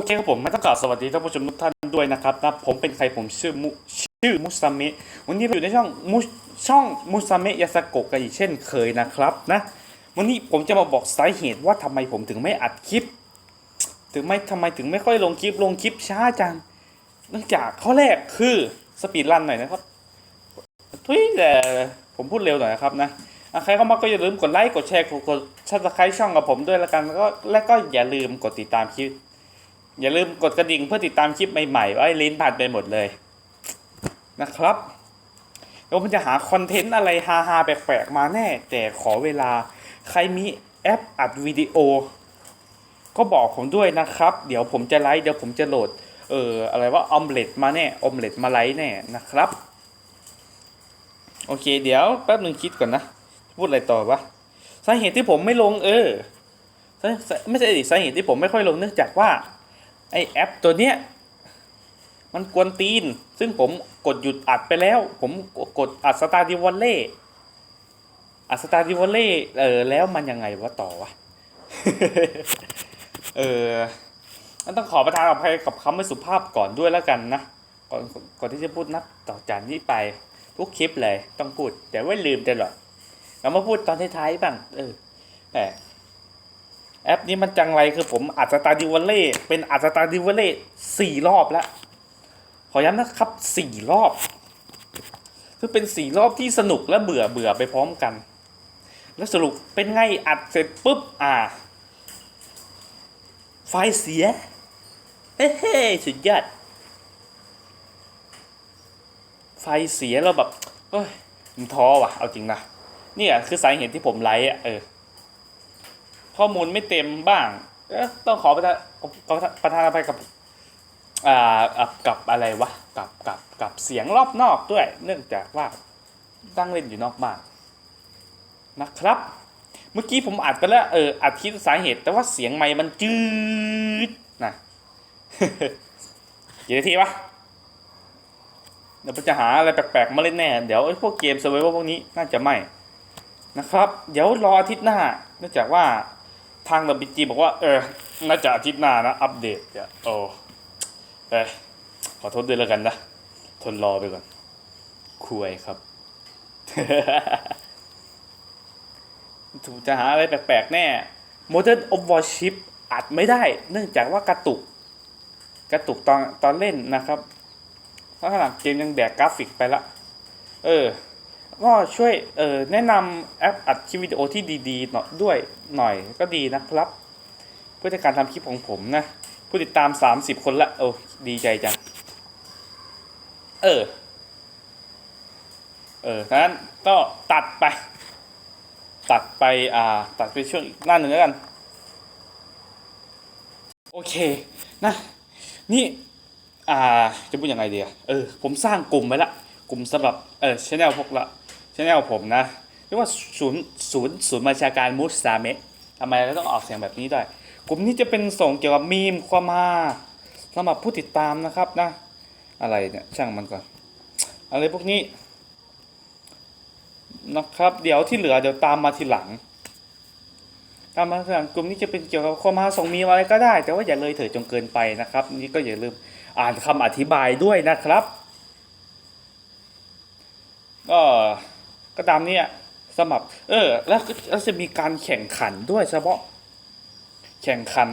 โอเคครับผมไม่ต้องกล่าวสวัสดีท่านผู้ชมทุกท่านด้วยนะครับนะผมเป็นใครผมชื่อมุชื่อมุสามิวันนี้เราอยู่ในช่องมุช่องมุสามิยาสโกะกันอีกเช่นเคยนะครับนะวันนี้ผมจะมาบอกสาเหตุว่าทำไมผมถึงไม่อัดคลิป ถึงไม่ทำไมถึงไม่ค่อยลงคลิปลงคลิปช้าจังเนื่องจากข้อแรกคือสปีดรันหน่อยนะครับทุยแต่ผมพูดเร็วหน่อยนะครับนะใครเข้ามาก็อย่าลืมกดไลค์กดแชร์กดกดซับสไครต์ช่องกับผมด้วยล้วกันแล้วก็และก็อย่าลืมกดติดตามคลิป อย่าลืมกดกระดิ่งเพื่อติดตามคลิปใหม่ๆไว้ลิ้นผ่านไปหมดเลยนะครับแล้วผมจะหาคอนเทนต์อะไรฮาๆแปลกๆมาแน่ แต่ขอเวลาใครมีแอปอัดวิดีโอ ก็บอกผมด้วยนะครับ เดี๋ยวผมจะไลฟ์เดี๋ยวผมจะโหลด เอออะไรว่าออมเล็ตมาแน่ออมเล็ตมาไลฟ์แน่นะครับ โอเค เดี๋ยวแป๊บหนึ่งคิดก่อนนะ พูดอะไรต่อวะสาเหตุที่ผมไม่ลงเออไม่ใช่ดิสาเหตุที่ผมไม่ค่อยลงเนื่องจากว่า ไอแอปตัวเนี้ยมันกวนตีน ซึ่งผมกดหยุดอัดไปแล้ว ผมกดอัดสตาร์ดิวอลเล่อัดสตาร์ดิวอลเล่เออแล้วมันยังไงวะต่อวะเออมันต้องขอประทานอภัยกับคำไม่สุภาพก่อนด้วยแล้วกันนะก่อนก่อนที่จะพูดนับต่อจากนี้ไป ทุกคลิปเลยต้องพูด แต่ว่าลืมตลอดเรามาพูดตอนท้ายๆบ้างเออแต่ แอปนี้มันจังไรคือผมอัดสตาร์ดิวอลเล่เป็นอัดสตาร์ดิวอลเล่สี่รอบแล้ว ขอย้ำนะครับสี่รอบ คือเป็นสี่รอบที่สนุกและเบื่อเบื่อไปพร้อมกัน แล้วสรุปเป็นไงอัดเสร็จปุ๊บอ่า ไฟเสีย เฮ้เฮ้สุดยอดไฟเสียเราแบบเฮ้ยมท้อว่ะ เอาจริงนะนี่ยคือสาเหตุที่ผมไลฟ์อะเออ ข้อมูลไม่เต็มบ้างต้องขอประทานอประทานอภัยกับอ่ากับอะไรวะกับกับกับเสียงรอบนอกด้วย เนื่องจากว่าตั้งเล่นอยู่นอกบ้านนะครับ เมื่อกี้ผมอัดไปแล้วเอออัดคิดสาเหตุ แต่ว่าเสียงไมค์มันจืดนะกี่นาทีวะเดี๋ยวจะหาอะไรแปลกๆมาเล่นแน่ เดี๋ยวไอ้พวกเกมเซอร์ไวพวกนี้น่าจะไม่นะครับ เดี๋ยวรออาทิตย์หน้า เนื่องจากว่า ทางดับบิจีบอกว่า เออ น่าจะอาทิตย์หน้านะ อัปเดตจะโอ้เอ้ขอโทษด้วยแล้วกันนะ ทนรอไปก่อน คุยครับ ถูกจะหาอะไรแปลกๆแน่ Modern of Warship อัดไม่ได้ เนื่องจากว่ากระตุก กระตุกตอนตอนเล่นนะครับเพราะขนาดเกมยังแดกกราฟิกไปละ เออ ก็ช่วยเออแนะนำแอปอัดคลิปวิดีโอที่ดีๆหน่อยด้วยหน่อยก็ดีนะครับ เพื่อในการทำคลิปของผมนะ ผู้ติดตาม 30 คนละโอ้ดีใจจัง เออ เออนั้นก็ตัดไป ตัดไปอ่าตัดไปช่วงอีกหน้าหนึ่งแล้วกัน โอเคนะนี่อ่าจะพูดยังไงดีอะเออผมสร้างกลุ่มไว้ละกลุ่มสำหรับเออชแนลพวกละ แนลผมนะเรียกว่าศูนย์ศูนย์ศูนย์บัญชาการมุสซาเมะทำไมเราต้องออกเสียงแบบนี้ด้วยกลุ่มนี้จะเป็นส่งเกี่ยวกับมีมความมาสำหรับผู้ติดตามนะครับนะ อะไรเนี่ยช่างมันก่อน อะไรพวกนี้ นะครับ เดี๋ยวที่เหลือเดี๋ยวตามมาทีหลัง ตามมาทีหลังกลุ่มนี้จะเป็นเกี่ยวกับความมาส่งมีมอะไรก็ได้ แต่ว่าอย่าเลยเถิดจนเกินไปนะครับ นี่ก็อย่าลืมอ่านคำอธิบายด้วยนะครับก็ ก็ตามเนี้สมัครเออ แล้วก็แล้วจะมีการแข่งขันด้วยเฉพาะ แข่งขัน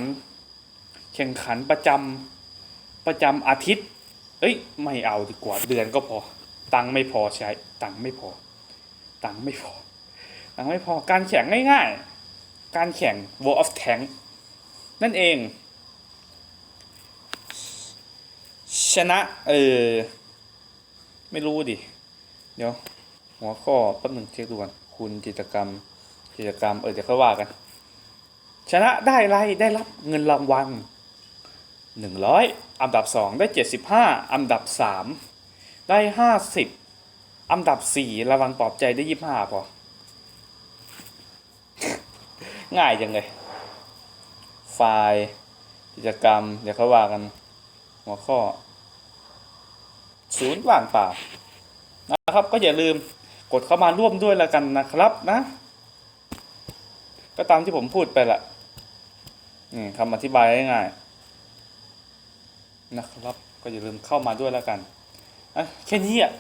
แข่งขันประจำประจำอาทิตย์ เอ้ย ไม่เอาดีกว่าเดือนก็พอ ตังไม่พอใช้ ตังไม่พอ ตังไม่พอ ตังไม่พอการแข่งง่ายๆ การแข่ง World of Tank นั่นเอง ชนะ เออ ไม่รู้ดิ เดี๋ยว หัวข้อแป๊บหนึ่งเช็คดูก่อนคุณกิจกรรมกิจกรรมเออเดี๋ยวค่อยว่ากัน ชนะได้ไรได้รับเงินรางวัลหนึ่งร้อยอันดับสองได้เจ็ดสิบห้าอันดับสามได้ห้าสิบอันดับสี่รางวัลปลอบใจได้ยี่ห้าพอ ง่ายจังเลย ไฟล์กิจกรรม เดี๋ยวเขาว่ากัน หัวข้อ ศูนย์ว่างเปล่านะครับก็อย่าลืม กดเข้ามาร่วมด้วยแล้วกันนะครับนะ ก็ตามที่ผมพูดไปละอืมคำอธิบายง่ายนะครับ ก็อย่าลืมเข้ามาด้วยแล้วกันอะแค่นี้อะ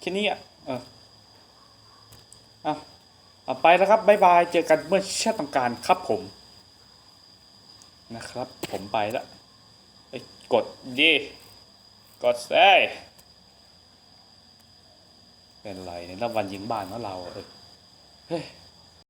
แค่นี้อะเอออะเอาไปแล้วครับบ๊ายบายเจอกันเมื่อเชาต้องการครับผม นะครับ ผมไปแล้วเอ้กดดีกดเอ้ย เป็นไรในรอบวันยิงบ้านของเราเออเฮ้ย